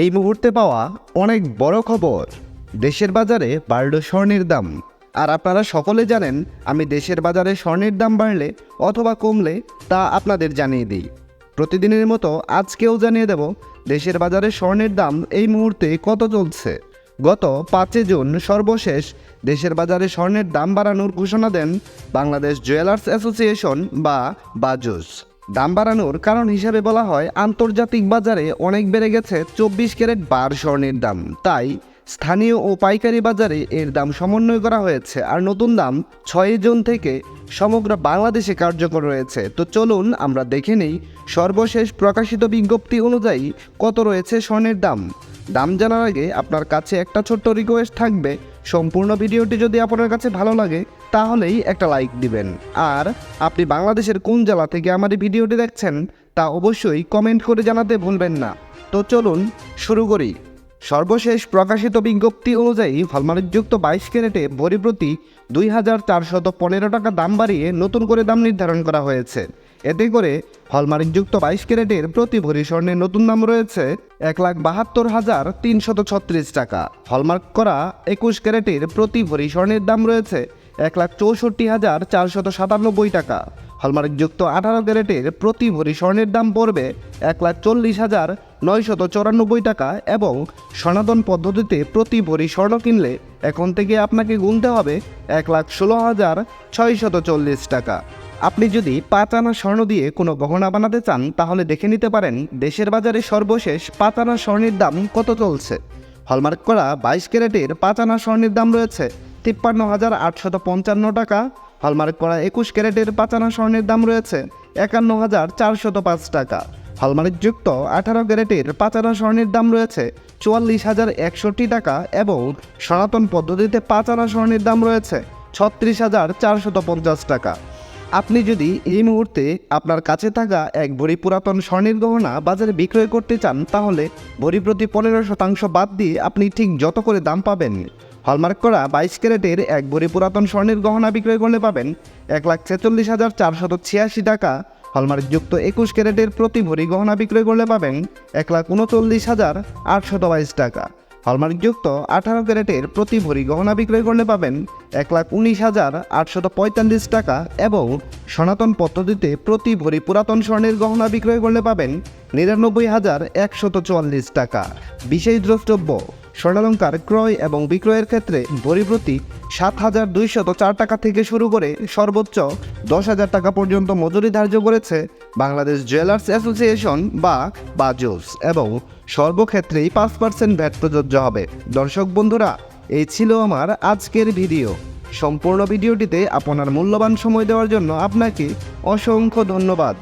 এই মুহূর্তে পাওয়া অনেক বড় খবর। দেশের বাজারে বাড়ল স্বর্ণের দাম। আর আপনারা সকলে জানেন, আমি দেশের বাজারে স্বর্ণের দাম বাড়লে অথবা কমলে তা আপনাদের জানিয়ে দিই। প্রতিদিনের মতো আজকেও জানিয়ে দেব, দেশের বাজারে স্বর্ণের দাম এই মুহূর্তে কত চলছে। গত পাঁচই জুন সর্বশেষ দেশের বাজারে স্বর্ণের দাম বাড়ানোর ঘোষণা দেন বাংলাদেশ জুয়েলার্স অ্যাসোসিয়েশন বা বাজুস। দাম বাড়ানোর কারণ হিসাবে বলা হয়, আন্তর্জাতিক বাজারে অনেক বেড়ে গেছে চব্বিশ ক্যারেট বার স্বর্ণের দাম। তাই স্থানীয় ও পাইকারি বাজারে এর দাম সমন্বয় করা হয়েছে আর নতুন দাম ছয় জুন থেকে সমগ্র বাংলাদেশে কার্যকর রয়েছে। তো চলুন আমরা দেখে নেই সর্বশেষ প্রকাশিত বিজ্ঞপ্তি অনুযায়ী কত রয়েছে স্বর্ণের দাম। দাম জানার আগে আপনার কাছে একটা ছোট্ট রিকোয়েস্ট থাকবে সম্পূর্ণ ভিডিওটি যদি আপনার কাছে ভালো লাগে, তাহলেই একটা লাইক দিবেন। আর আপনি বাংলাদেশের কোন জেলা থেকে আমার এই ভিডিওটি দেখছেন, তা অবশ্যই কমেন্ট করে জানাতে ভুলবেন না। তো চলুন শুরু করি। সর্বশেষ প্রকাশিত বিজ্ঞপ্তি অনুযায়ী হলমার্কযুক্ত বাইশ ক্যারেটে ভরি প্রতি দুই হাজার চারশত পনেরো টাকা দাম বাড়িয়ে নতুন করে দাম নির্ধারণ করা হয়েছে। এতে করে হলমার্কযুক্ত বাইশ ক্যারেটের প্রতি ভরি স্বর্ণের নতুন দাম রয়েছে এক লাখ বাহাত্তর হাজার তিনশত ছত্রিশ টাকা। হলমার্ক করা একুশ ক্যারেটের প্রতি ভরি স্বর্ণের দাম রয়েছে এক লাখ চৌষট্টি হাজার চারশত সাতানব্বই টাকা। হলমার্কযুক্ত আঠারো ক্যারেটের প্রতি ভরি স্বর্ণের দাম পড়বে এক লাখ চল্লিশ হাজার নয়শত চৌরানব্বই টাকা এবং সনাতন পদ্ধতিতে প্রতি ভরি স্বর্ণ কিনলে এখন থেকে আপনাকে গুনতে হবে এক লাখ ষোলো হাজার ছয়শত চল্লিশ টাকা। আপনি যদি পাঁচ আনা স্বর্ণ দিয়ে কোনো গহনা বানাতে চান, তাহলে দেখে নিতে পারেন দেশের বাজারে সর্বশেষ পাঁচ আনা স্বর্ণের দাম কত চলছে। হলমার্ক করা বাইশ ক্যারেটের পাঁচ আনা স্বর্ণের দাম রয়েছে তিপ্পান্ন হাজার আটশত পঞ্চান্ন টাকা। হলমার্ক করা একুশ ক্যারেটের পাঁচ আনা স্বর্ণের দাম রয়েছে একান্ন হাজার চারশত পাঁচ টাকা। হলমার্কযুক্ত আঠারো ক্যারেটের পাঁচ আনা স্বর্ণের দাম রয়েছে চুয়াল্লিশ হাজার একষট্টি টাকা এবং সনাতন পদ্ধতিতে পাঁচ আনা স্বর্ণের দাম রয়েছে ছত্রিশ হাজার চারশত পঞ্চাশ টাকা। আপনি যদি এই মুহূর্তে আপনার কাছে থাকা এক ভরি পুরাতন স্বর্ণের গহনা বাজারে বিক্রয় করতে চান, তাহলে ভরি প্রতি পনেরো শতাংশ বাদ দিয়ে আপনি ঠিক যত করে দাম পাবেন। হলমার্ক করা বাইশ ক্যারেটের এক ভরি পুরাতন স্বর্ণের গহনা বিক্রয় করলে পাবেন এক লাখ ছেচল্লিশ হাজার চারশত ছিয়াশি টাকা। হলমার্কযুক্ত একুশ ক্যারেটের প্রতি ভরি গহনা বিক্রয় করলে পাবেন এক লাখ উনচল্লিশ হাজার আটশত বাইশ টাকা। হলমার্কযুক্ত আঠারো ক্যারেটের প্রতি ভরি গহনা বিক্রয় করলে পাবেন এক লাখ উনিশ হাজার আটশত পঁয়তাল্লিশ টাকা এবং সনাতন পদ্ধতিতে প্রতি ভরি পুরাতন স্বর্ণের গহনা বিক্রয় করলে পাবেন নিরানব্বই হাজার একশত চুয়াল্লিশ টাকা। বিশেষ দ্রষ্টব্য, স্বর্ণালঙ্কার ক্রয় এবং বিক্রয়ের ক্ষেত্রে ভরি প্রতি সাত হাজার দুইশত চার টাকা থেকে শুরু করে সর্বোচ্চ দশ হাজার টাকা পর্যন্ত মজুরি ধার্য করেছে বাংলাদেশ জুয়েলার্স অ্যাসোসিয়েশন বা বাজুস এবং সর্বক্ষেত্রেই পাঁচ পার্সেন্ট ভ্যাট প্রযোজ্য হবে। দর্শক বন্ধুরা এই ছিল আমার আজকের ভিডিও। সম্পূর্ণ ভিডিওটিতে আপনার মূল্যবান সময় দেওয়ার জন্য আপনাকে অসংখ্য ধন্যবাদ।